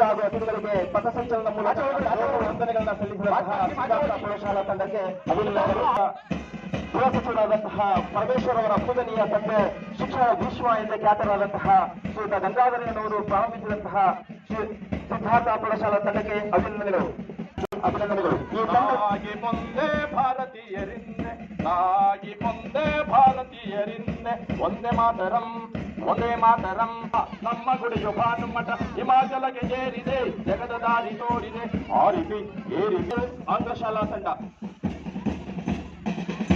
ಹಾಗೂ ಅತಿಥಿಗಳಿಗೆ ಪಥಸಂಚಲನ ಮೂಲಕ ವಂದನೆಗಳನ್ನ ಸಲ್ಲಿಸಿದಂತಹ ಸಿದ್ಧಾರ್ಥ ಪ್ರೌಢಶಾಲಾ ತಂಡಕ್ಕೆ ಅಭಿನಂದನೆಗಳು. ಗೃಹ ಸಚಿವರಾದಂತಹ ಪರಮೇಶ್ವರ್ ಅವರ ಪೂಜನೀಯ ತಂದೆ ಶಿಕ್ಷಣ ವಿಶ್ವ ಎಂದೇ ಖ್ಯಾತರಾದಂತಹ ಶ್ರೀಯುತ ಗಂಗಾಧರಯ್ಯನವರು ಪ್ರಾರಂಭಿಸಿದಂತಹ ಶ್ರೀ ಸಿದ್ಧಾರ್ಥ ಪ್ರೌಢಶಾಲಾ ತಂಡಕ್ಕೆ ಅಭಿನಂದನೆಗಳು. ಅಭಿನಂದನೆಗಳು. ನಾಗಿ ಮುಂದೆ ಭಾರತೀಯರಿಂದೆ ನಾಗಿ ಮುಂದೆ ಭಾರತೀಯರಿಂದೆ ಒಂದೇ ಮಾತರಂ ಒಂದೇ ಮಾತರಂ ನಮ್ಮ ಗುಡಿಯು ಭಾನುಮಠ ಹಿಮಾಚಲಕ್ಕೆ ಏರಿದೆ, ಜಗದ ದಾರಿ ತೋರಿದೆ. ಆರಿಸಿ ಏರಿದೆ ಆಂಧ್ರಶಾಲಾ ತಂಡ.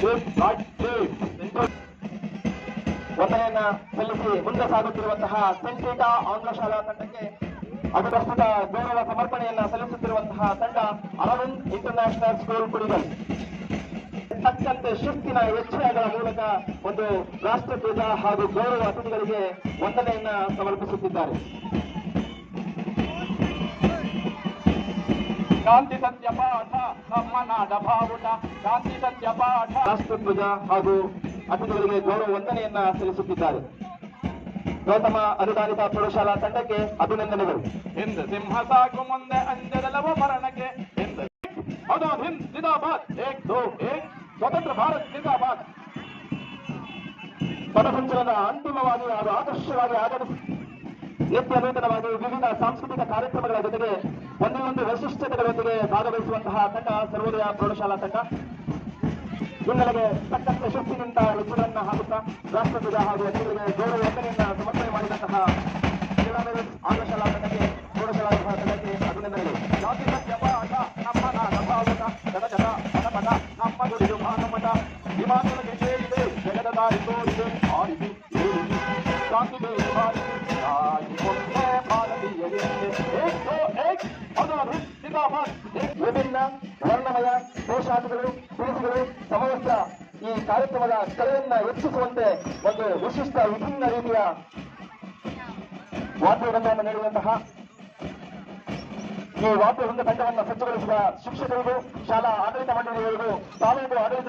ದೇವ್ ಸಲ್ಲಿಸಿ ಮುಂದೆ ಸಾಗುತ್ತಿರುವಂತಹ ಸೆಂಟೀಟಾ ಆಂಗ್ಲಶಾಲಾ ತಂಡಕ್ಕೆ ಅದು ಪ್ರಸ್ತುತ ಗೌರವ ಸಮರ್ಪಣೆಯನ್ನ ಸಲ್ಲಿಸುತ್ತಿರುವಂತಹ ತಂಡ ಅರವಿಂದ್ ಇಂಟರ್ನ್ಯಾಷನಲ್ ಸ್ಕೂಲ್ ಕುಡಿಗಲ್. ತಕ್ಕಂತೆ ಶಿಸ್ತಿನ ಹೆಚ್ಚಳಗಳ ಮೂಲಕ ಒಂದು ರಾಷ್ಟ್ರಧ್ವಜ ಹಾಗೂ ಗೌರವ ಅತಿಥಿಗಳಿಗೆ ವಂದನೆಯನ್ನ ಸಮರ್ಪಿಸುತ್ತಿದ್ದಾರೆ. ಶಾಂತಿ ಸತ್ಯ ಪಾಠ ಶಾಂತಿ ಸತ್ಯ ಪಾಠ. ರಾಷ್ಟ್ರಧ್ವಜ ಹಾಗೂ ಅತಿಥಿಗಳಿಗೆ ಗೌರವ ವಂದನೆಯನ್ನ ಸಲ್ಲಿಸುತ್ತಿದ್ದಾರೆ. ಗೌತಮ ಅನುದಾನಿತ ಪ್ರೌಢಶಾಲಾ ತಂಡಕ್ಕೆ ಅಭಿನಂದನೆಗಳು. ಹಿಂದ್ ಸಿಂಹ ಸಾಕು ಮುಂದೆ ಅಂಜರಲವ ಮರಣಕ್ಕೆ. ಹಿಂದ್ ಅದು ಹಿಂದ್ ಜಿಂದಾಬಾದ್ ಏಕ್ ದೋ ಏಕ್ ಸ್ವತಂತ್ರ ಭಾರತ ಜಿಂದಾಬಾದ್. ಪಥಸಂಚಲನ ಅಂತಿಮವಾಗಿ ಅದು ಆದರ್ಶವಾಗಿ ಆಗಮಿಸಿ ನಿತ್ಯ ನೂತನವಾಗಿ ವಿವಿಧ ಸಾಂಸ್ಕೃತಿಕ ಕಾರ್ಯಕ್ರಮಗಳ ಜೊತೆಗೆ ಒಂದೇ ಒಂದು ವೈಶಿಷ್ಟ್ಯತೆಗಳೊಂದಿಗೆ ಭಾಗವಹಿಸುವಂತಹ ತಂಡ, ಸರ್ವೋದಯ ಪ್ರೌಢಶಾಲಾ ತಂಡ. ಹಿನ್ನೆಲೆಗೆ ತಕ್ಕಂತೆ ಶಿಸ್ತಿನಿಂದ ಹೆಚ್ಚುಗಳನ್ನು ಹಾಕುತ್ತಾ ರಾಷ್ಟ್ರಧ್ವಜ ಹಾಗೂ ಅತಿಥಿಗಳಿಗೆ ಗೌರವ ವಂದನೆಯನ್ನ ನಮ್ಮ ಗುಡಿಯು ಭಾನುಮಠ ಹಿಮಾಚಲಕ್ಕೆ ಸೇರಿದೆ. ಜಗದ ದಾರಿ ತೋರಿದೆ. ಜಿಂದಾಬಾದ್ ಏಕ್ ವಿಭಿನ್ನ ವರ್ಣಮಯ ಪೋಷಾಕಗಳು ತಿಳಿಸುಗಳು ಸಮವಸ್ತ್ರ ಈ ಕಾರ್ಯಕ್ರಮದ ಕಲೆಯನ್ನ ಹೆಚ್ಚಿಸುವಂತೆ ಒಂದು ವಿಶಿಷ್ಟ ವಿಭಿನ್ನ ರೀತಿಯ ವಾದ್ಯವೃಂದವನ್ನು ನೀಡುವಂತಹ ಈ ವಾದ್ಯವೃಂದ ತಂಡವನ್ನು ಸಜ್ಜುಗೊಳಿಸಿದ ಶಿಕ್ಷಕರಿಗೂ ಶಾಲಾ ಆಡಳಿತ ಮಂಡಳಿಯವರಿಗೂ ತಾಲೂಕು ಆಡಳಿತ